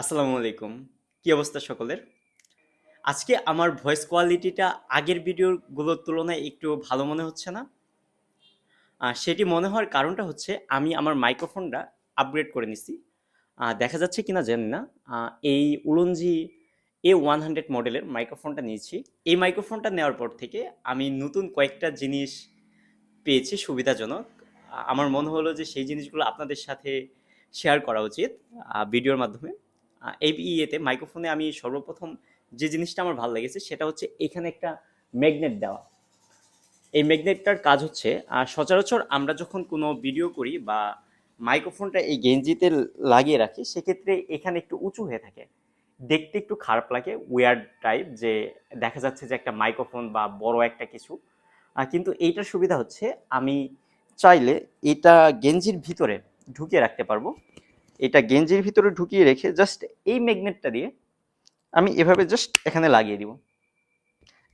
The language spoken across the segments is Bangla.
আসসালামু আলাইকুম। কি অবস্থা সকলের? আজকে আমার ভয়েস কোয়ালিটিটা আগের ভিডিওগুলোর তুলনায় একটু ভালো মনে হচ্ছে না। সেটি মনে হওয়ার কারণটা হচ্ছে আমি আমার মাইক্রোফোনটা আপগ্রেড করে নিছি। দেখা যাচ্ছে কিনা জানি না। এই উলঞ্জি এ ওয়ান হান্ড্রেড মডেলের মাইক্রোফোনটা নিয়েছি। এই মাইক্রোফোনটা নেওয়ার পর থেকে আমি নতুন কয়েকটা জিনিস পেয়েছি সুবিধাজনক। আমার মনে হলো যে সেই জিনিসগুলো আপনাদের সাথে শেয়ার করা উচিত ভিডিওর মাধ্যমে। এই ইয়েতে মাইক্রোফোনে আমি সর্বপ্রথম যে জিনিসটা আমার ভালো লেগেছে সেটা হচ্ছে এখানে একটা ম্যাগনেট দেওয়া। এই ম্যাগনেটটার কাজ হচ্ছে সচরাচর আমরা যখন কোনো ভিডিও করি বা মাইক্রোফোনটা এই গেঞ্জিতে লাগিয়ে রাখি, সেক্ষেত্রে এখানে একটু উঁচু হয়ে থাকে। দেখতে একটু খারাপ লাগে ওয়ার্ড টাইপ যে দেখা যাচ্ছে যে একটা মাইক্রোফোন বা বড় একটা কিছু। কিন্তু এইটার সুবিধা হচ্ছে আমি চাইলে এটা গেঞ্জির ভিতরে ঢুকিয়ে রাখতে পারব। এটা গেঞ্জির ভিতরে ঢুকিয়ে রেখে জাস্ট এই ম্যাগনেটটা দিয়ে আমি এভাবে জাস্ট এখানে লাগিয়ে দিব।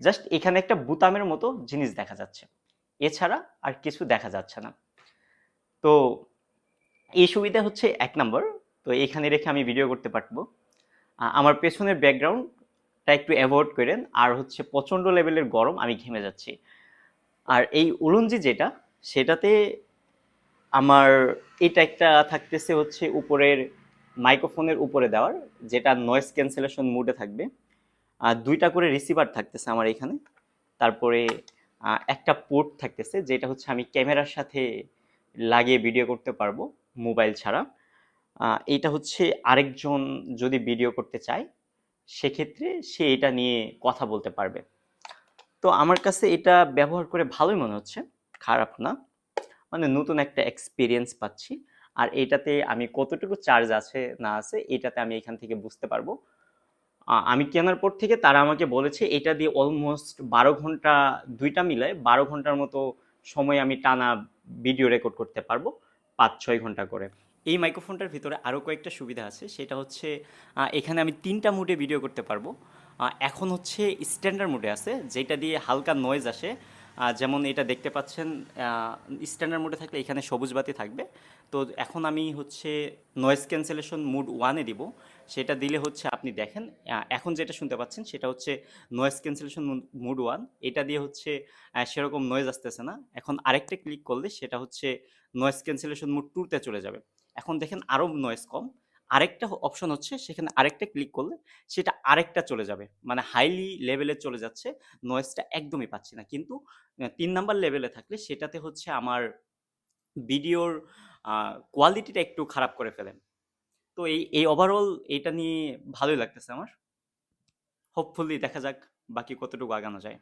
জাস্ট এখানে একটা বুতামের মতো জিনিস দেখা যাচ্ছে। এছাড়া আর কিছু দেখা যাচ্ছে না। তো এই সুবিধা হচ্ছে এক নম্বর। তো এখানে রেখে আমি ভিডিও করতে পারব। আমার পেছনের ব্যাকগ্রাউন্ডটা একটু অ্যাভয়েড করেন। আর হচ্ছে প্রচণ্ড লেভেলের গরম, আমি ঘেমে যাচ্ছি। আর এই উলুঞ্জি যেটা, সেটাতে আমার এটা একটা থাকতেছে হচ্ছে উপরের মাইক্রোফোনের উপরে দেওয়ার, যেটা নয়েজ ক্যান্সেলেশন মুডে থাকবে। আর দুইটা করে রিসিভার থাকতেছে আমার এখানে। তারপরে একটা পোর্ট থাকতেছে, যেটা হচ্ছে আমি ক্যামেরার সাথে লাগিয়ে ভিডিও করতে পারব মোবাইল ছাড়া। এটা হচ্ছে আরেকজন যদি ভিডিও করতে চায়, সেক্ষেত্রে সে এটা নিয়ে কথা বলতে পারবে। তো আমার কাছে এটা ব্যবহার করে ভালোই মনে হচ্ছে, খারাপ না। মানে নতুন একটা এক্সপিরিয়েন্স পাচ্ছি। আর এটাতে আমি কতটুকু চার্জ আছে, না আছে, এটাতে আমি এখান থেকে বুঝতে পারব। আমি কেনার পর থেকে তারা আমাকে বলেছে, এটা দিয়ে অলমোস্ট বারো ঘণ্টা, দুইটা মিলে বারো ঘণ্টার মতো সময় আমি টানা ভিডিও রেকর্ড করতে পারব, পাঁচ, ছয় ঘণ্টা করে। এই মাইক্রোফোনটার ভিতরে আরও কয়েকটা সুবিধা আছে। সেটা হচ্ছে এখানে আমি তিনটা মুডে ভিডিও করতে পারব। এখন হচ্ছে স্ট্যান্ডার্ড মুডে আছে, যেটা দিয়ে হালকা নয়েজ আসে। যেমন এটা দেখতে পাচ্ছেন স্ট্যান্ডার্ড মোডে থাকলে এখানে সবুজ বাতি থাকবে। তো এখন আমি হচ্ছে নয়েজ ক্যান্সেলেশন মুড ওয়ানে দিব। সেটা দিলে হচ্ছে আপনি দেখেন এখন যেটা শুনতে পাচ্ছেন সেটা হচ্ছে নয়েজ ক্যান্সেলেশন মুড ওয়ান এটা দিয়ে হচ্ছে সেরকম নয়েজ আসতেছে না। এখন আরেকটা ক্লিক করলে সেটা হচ্ছে নয়েজ ক্যান্সেলেশন মুড টুতে চলে যাবে। এখন দেখেন আরও নয়েজ কম। আরেকটা অপশন হচ্ছে, সেখানে আরেকটা ক্লিক করলে সেটা আরেকটা চলে যাবে। মানে হাইলি লেভেলে চলে যাচ্ছে নয়েজটা একদমই পাচ্ছি না। কিন্তু তিন নাম্বার লেভেলে থাকলে সেটাতে হচ্ছে আমার ভিডিওর কোয়ালিটিটা একটু খারাপ করে ফেলে। তো এই এই ওভারঅল এটা নিয়ে ভালোই লাগতেছে আমার। হোপফুলি দেখা যাক বাকি কতটুকু আগানো যায়।